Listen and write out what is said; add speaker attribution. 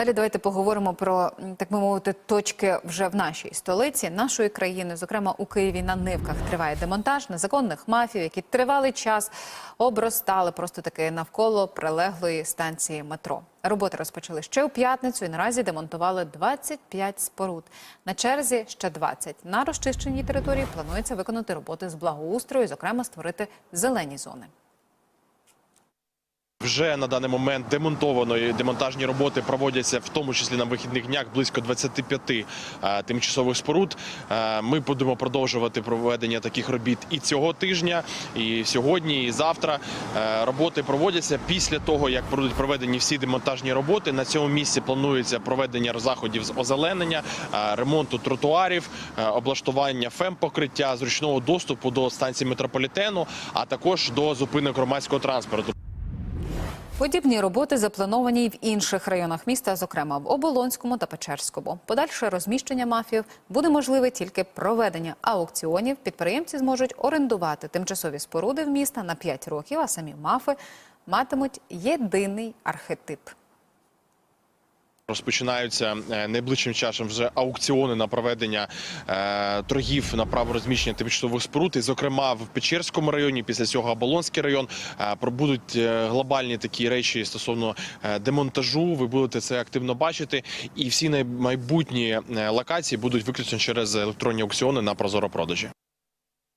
Speaker 1: Далі давайте поговоримо про так би мовити точки вже в нашій столиці, нашої країни. Зокрема, у Києві на нивках триває демонтаж незаконних мафів, які тривалий час обростали просто таки навколо прилеглої станції метро. Роботи розпочали ще у п'ятницю і наразі демонтували 25 споруд. На черзі ще 20. На розчищеній території планується виконати роботи з благоустрою, зокрема створити зелені зони.
Speaker 2: Вже на даний момент демонтовано і демонтажні роботи проводяться в тому числі на вихідних днях близько 25 е, тимчасових споруд. Е, Ми будемо продовжувати проведення таких робіт і цього тижня, і сьогодні, і завтра. Е, Роботи проводяться після того, як будуть проведені всі демонтажні роботи. На цьому місці планується проведення заходів з озеленення, ремонту тротуарів, облаштування фем-покриття, зручного доступу до станції метрополітену, а також до зупинок громадського транспорту.
Speaker 1: Подібні роботи заплановані й в інших районах міста, зокрема в Оболонському та Печерському. Подальше розміщення мафів буде можливе тільки проведення аукціонів. Підприємці зможуть орендувати тимчасові споруди в міста на 5 років, а самі мафи матимуть єдиний архетип.
Speaker 2: Розпочинаються е, найближчим часом вже аукціони на проведення е, торгів на право розміщення тимчасових споруд. І, зокрема, в Печерському районі, після цього Оболонський район, е, пробудуть глобальні такі речі стосовно демонтажу. Ви будете це активно бачити. І всі майбутні локації будуть виключно через електронні аукціони на прозоро продажі.